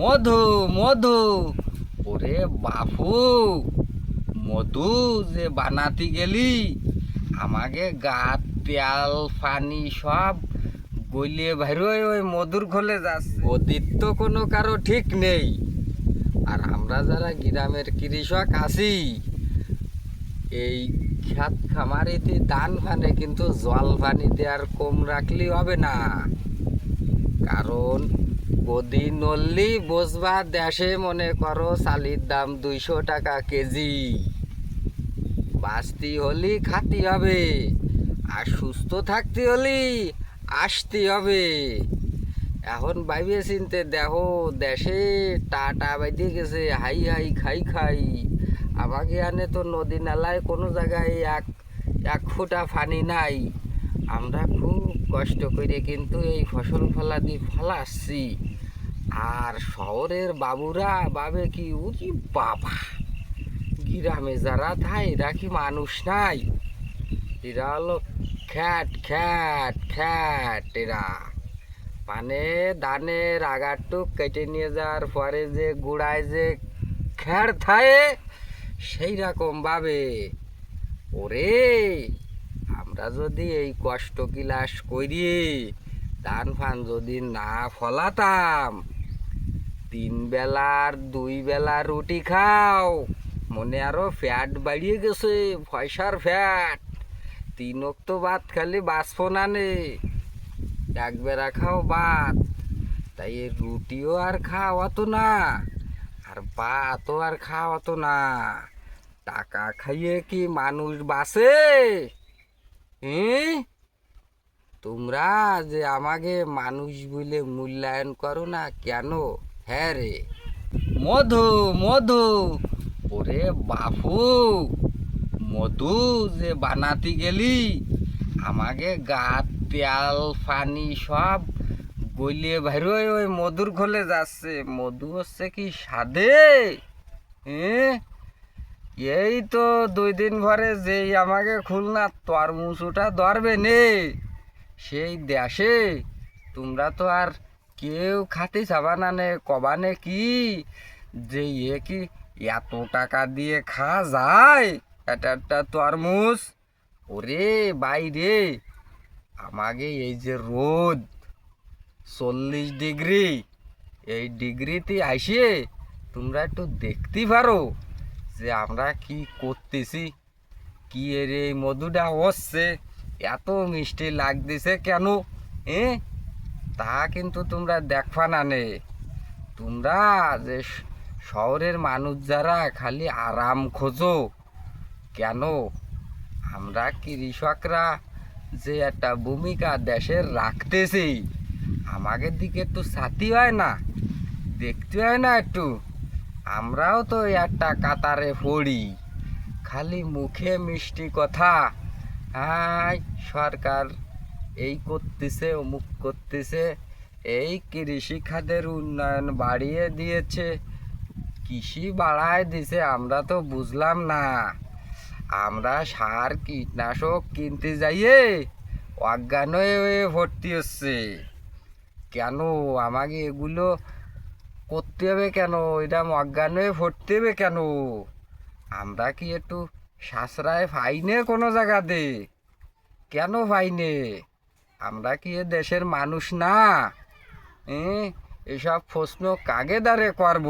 মধু মধু। ওরে বাপু, মধু যে বানাতে গেলি, আমাকে গাত, তেল, পানি সব গলিয়ে বাইরে ওই মধুর খোলে যাস ওদের তো কোনো কারও ঠিক নেই। আর আমরা যারা গ্রামের কৃষক আছি, এই খ্যাত খামারিতে দান ফানে কিন্তু জল পানিতে আর কম রাখলেই হবে না। কারণ গদি নল্লি বসবা দেশে মনে করো চালির দাম দুইশো টাকা কেজি। বাঁচতে হলি খাতি হবে, আর সুস্থ থাকতে হলি আসতে হবে। এখন বাইবে চিনতে দেখো, দেশে টাটা বাইতে গেছে, হাই হাই খাই খাই। আমাকে আনে তো নদী নালায় কোনো জায়গায় এক এক ফোঁটা পানি নাই। আমরা খুব কষ্ট করে কিন্তু এই ফসল ফলাদি ফলাচ্ছি। আর শহরের বাবুরা বাবে কি উজি বাবা, গ্রামে যারা থাই এরা কি মানুষ নাই। এরা হলো খ্যাট খ্যাট খ্যাট এরা। মানে ধানের আগারটুক কেটে নিয়ে যাওয়ার পরে যে গুড়ায় যে খ্যাড় থাকে, সেই রকম ভাবে। ওরে আমরা যদি এই কষ্ট কিলাস করি, ধান ফান যদি না ফলাতাম, তিন বেলার দুই বেলা রুটি খাও, মনে আরও ফ্যাট বাড়িয়ে গেছে, পয়সার ফ্যাট। তিন অক্ত ভাত খালি বাঁচবো না এক বেলা খাও ভাত। তাই রুটিও আর খাওয়া তো না, আর ভাতও আর খাওয়া তো না। টাকা খাইয়ে কি মানুষ হুম তোমরা যে আমাকে মানুষ বলে মূল্যায়ন করো না কেন? হ্যাঁ রে। মধু মধু, ওরে বাপু, মধু যে বানাতে গেলি, আমাকে গাত, তেল, পানি সব গলিয়ে বাইরে ওই মধুর খোলে যাচ্ছে। মধু হচ্ছে কি স্বাদে হ্যাঁ? এই তো দুই দিন ভরে যেই আমাকে খুলনা তরমুজটা ধরবে নে। সেই দেশে তোমরা তো আর কেউ খাতে চাবা না কবানে কি? যে ইয়ে কি এত টাকা দিয়ে খাওয়া যায়? এটা একটা তরমুজ ওরে বাইরে, আমাকে এই যে রোদ, চল্লিশ ডিগ্রি, এই ডিগ্রিতে আসে তোমরা একটু দেখতে পারো। যে আমরা কি করতেছি? কি এর এই মধুটা হচ্ছে? এত মিষ্টি লাগতেছে কেন? এ? তা কিন্তু তোমরা দেখবা না নে। তোমরা যে শহরের মানুষ যারা খালি আরাম খোঁজো। কেন? আমরা কৃষকরা যে একটা ভূমিকা দেশের রাখতেছি। আমাদের দিকে একটু সাথী হয় না। দেখতে হয় না একটু। আমরাও তো একটা কাতারে পড়ি। খালি মুখে মিষ্টি কথা। হাই, সরকার এই করতেছে, অমুক করতেছে, এই কৃষি খাতের উন্নয়ন বাড়িয়ে দিয়েছে। কৃষি বাড়ায় দিছে, আমরা তো বুঝলাম না। আমরা সার, কীটনাশক কিনতে যাইয়ে অজ্ঞান হয়ে হয়ে ভর্তি হচ্ছে। কেন আমাকে এগুলো করতে হবে কেন? এরকম অজ্ঞান হয়ে ভর্তি হবে কেন? আমরা কি একটু সাশ্রয় পাইনে কোনো জায়গাতে? কেন পাইনে আমরা কি এ দেশের মানুষ না? এসব প্রশ্ন কাগে দাঁড়ে করব?